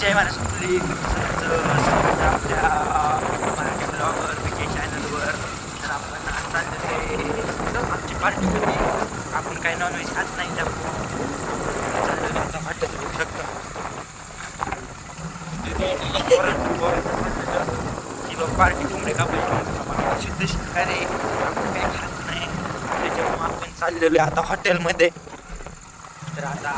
जय महाराष्ट्र. मुली आपल्या मराठी ब्लॉगवर विजय चॅनलवर तर आपण आज आहे आमची पार्टी होती. आपण काही नॉनव्हेज खात नाही त्यामुळे चाललेलो आता हॉटेल होऊ शकतो. किंवा पार्टी कोंबडे कापायची शुद्ध शिकारे आपण काही खात नाही. त्याच्यामुळे आपण चाललेलो आहे आता हॉटेलमध्ये तर आता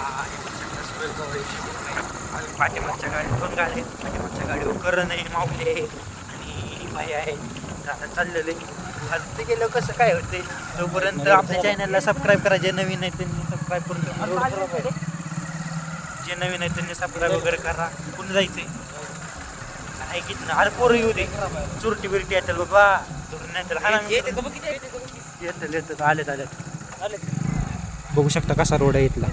आम्ही पाठीमागच्या गाडीत दोन गाडी आहेत पाठीमागच्या गाडीवर करण आहे माऊली आहे आणि बाई आहे आता चाललेलं आहे. आता ते गेलं कसं काय होते तोपर्यंत आपल्या चॅनलला सबस्क्राईब करा जे नवीन आहे त्यांनी सबस्क्राईब करून. जे नवीन आहे त्यांनी सबस्क्राईब वगैरे करा. कुठं जायचंय. काय किती ना अरे पोरं येऊ दे. चुरटी बिरटी येतील बाबा. नाही तर हा ना येतं येतं आलेत आलेत. बघू शकता कसा रोड आहे इथला.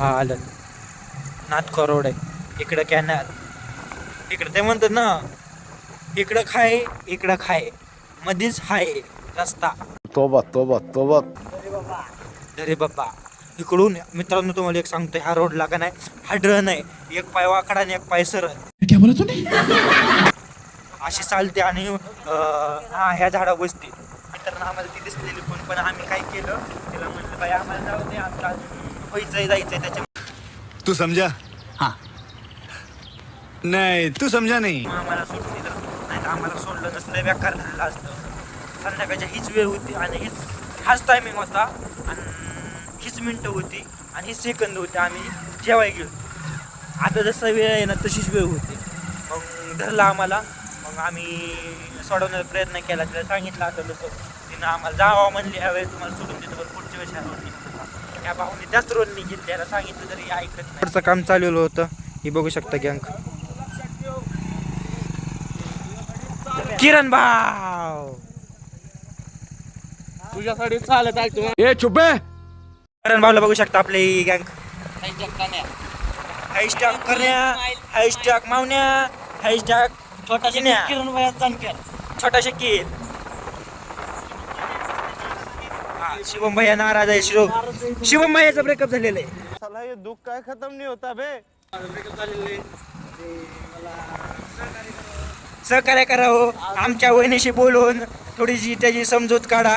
हा आलं नाथखो रोड आहे इकडं कॅनल इकडं ते म्हणतात ना इकडं खाय इकडं खाय. मध्येच हाय रस्ता. तोबा तोबा तोबा अरे बाबा. इकडून मित्रांनो तुम्हाला एक सांगतो ह्या रोडला का नाही हा ड्रन आहे. एक पाय वाकडा आणि एक पाय सरळ. अशी चालते आणि हा ह्या झाडा बसते मित्रांनो आम्हाला ती दिसलेली पण पण आम्ही काय केलं? त्याला म्हणलं बाई आम्हाला जाऊ दे आमचं व्हायचंय जायचंय त्याच्या तू समझा. हाँ. नहीं तू समझा नहीं. मग आम्हाला सोडून दिलं नाही तर आम्हाला सोडलं नसलं बेकार झालेलं असतं. संध्याकाळच्या हीच वेळ होती आणि हीच हाच टायमिंग होता. आणि हीच मिनटं होती आणि हीच सेकंद होते. आम्ही जेवाय गेलो. आता जसा वेळ आहे ना तशीच वेळ होती. मग धरला आम्हाला. मग आम्ही सोडवण्याचा प्रयत्न केला. तिला सांगितलं आता तसं तिनं आम्हाला जावं म्हणली ह्यावेळी तुम्हाला सोडून देतो बरं पुढच्या वेळेस रोडनी या भाऊने त्याच रोडनी घेतली. त्याला सांगितलं तरी ऐकत नाही. पुढचं काम चाललेलं होतं. हे बघू शकता गँग. किरण भाव तुझ्यासाठी चालत आहे तू. ये चुपे किरण भावला बघू शकता आपले गँग. हॅशटॅग करण्या. हॅशटॅग मावण्या हॅशटॅग छोटा किरण वयात जाणकार छोटा शकील हा, शिवम भैया नाराज आहे शिवम शिवम भैयाचा ब्रेकअप झालेला आहे. साला ये दुख काय खत्म नहीं होता बे सहकार्य करावं आमच्या वहिनीशी बोलून थोडीशी त्याची समजूत काढा.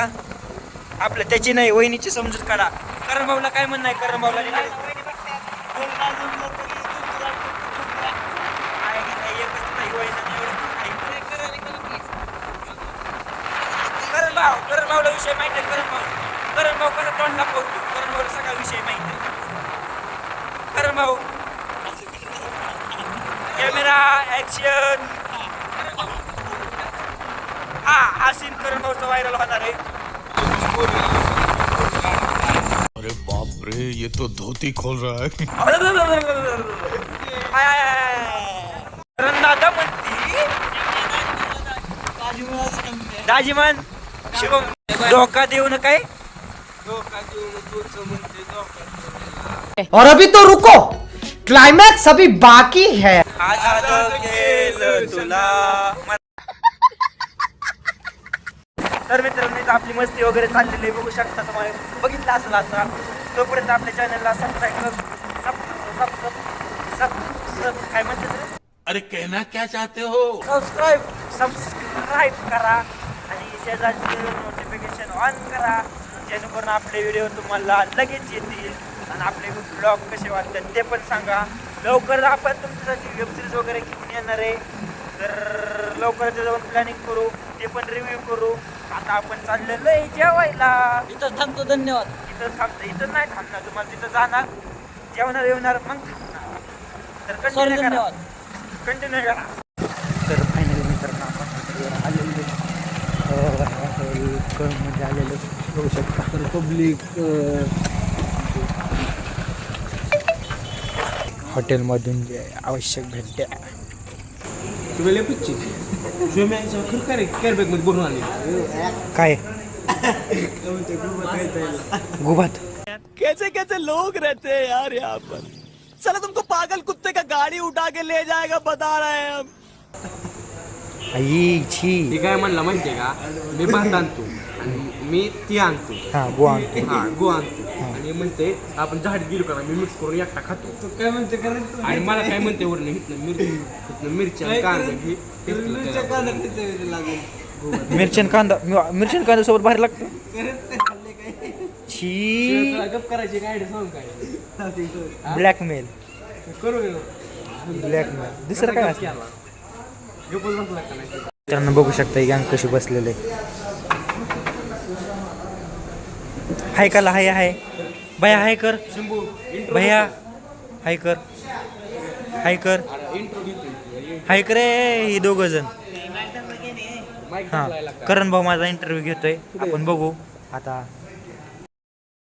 आपलं त्याची नाही वहिनीची समजूत काढा. करण भाऊला काय म्हणणं आहे? करण भाऊला एकच नाही, वहिनी नाही, एवढं नाही. करण भाऊ करण भाऊला विषय माहिती आहे करण भाऊ. करण भाऊ कसा तोंड दाखवतो करण भाऊला सगळा विषय माहिती आहे. करण भाऊ. कॅमेरा ऍक्शन हा हा सीन करण भाऊचा व्हायरल होणार आहे. अरे बाप रे ये तो धोती खोल रहा है. दादा म्हणती दाजीमन शिवम धोका देऊ न काय? और अभी तो रुको। क्लाइमैक्स अभी बाकी है। तुला. तर मित्रांनो आपली मस्ती वगैरे चाललेली बघू शकता तुम्हाला. बघितलं असेल आता. तोपर्यंत आपल्या चॅनलला सबस्क्राईब कर सब सब सब सब सब काय म्हणते? अरे कहना क्या चाहते हो? सबस्क्राईब सबस्क्राईब करा. शेजारचे नोटिफिकेशन ऑन करा. जेणेकरून आपले व्हिडिओ तुम्हाला लगेच येतील. आणि आपले ब्लॉग कसे वाटतात ते पण सांगा. लवकर आपण तुमच्यासाठी वेबसिरीज वगैरे घेऊन येणार आहे. तर लवकर जाऊन प्लॅनिंग करू. ते पण रिव्ह्यू करू. आता आपण चाललेलो आहे जेवायला. इथं थांबतो धन्यवाद. इथं थांबतं इथं नाही थांबणार. तुम्हाला तिथं जाणार. जेवणार येणार मग थांबणार. तर कंटिन्यू करा. कंटिन्यू करा तर फायनली मित्रांनो आपण हॉटेलवर आलेलो हॉटेल कळमध्ये आलेलो बघू शकता. तर पब्लिक हॉटेलमधून जे आवश्यक भेटते. तुम्ही लेपूची भरून आले काय गुबात कैसे कैसे लोग रहते हैं यार यहाँ पर। चलो तुमको पागल कुत्ते का गाड़ी उठा के ले जाएगा बता रहे हैं हम। आई छी. मी काय म्हणला माहितीये का? मी भात आणतो आणि मी ती आणतो. हा गो आणतो. हा गो आणतो. आणि म्हणते आपण झाड गेलो का ना मी मिक्स करून एकटा खातो. तू काय म्हणते आणि मला काय म्हणते वरून इथनं मिरची इथनं मिरची आणि कांदा घे मिरच्या कांदा लागेल? मिरची आणि कांदा मी- मिरची आणि कांदा सोबत भारी लागतं. करत नाही खाल्ले काय? छी. तुला गप करायची काय आयडिया सांग काय? ब्लॅकमेल. करू. ब्लॅकमेल. दुसरं काय असतं केला. त्यांना बघू शकता ही गँग कशी बसलेले हाय काला हाय हाय. भैया हाय कर. शंभू इंट्रो भैया हाय कर. हाय कर. हाय कर रे ही दोघं जण. हां. करण भाऊ माझा इंटरव्ह्यू घेतोय. आपण बघू. आता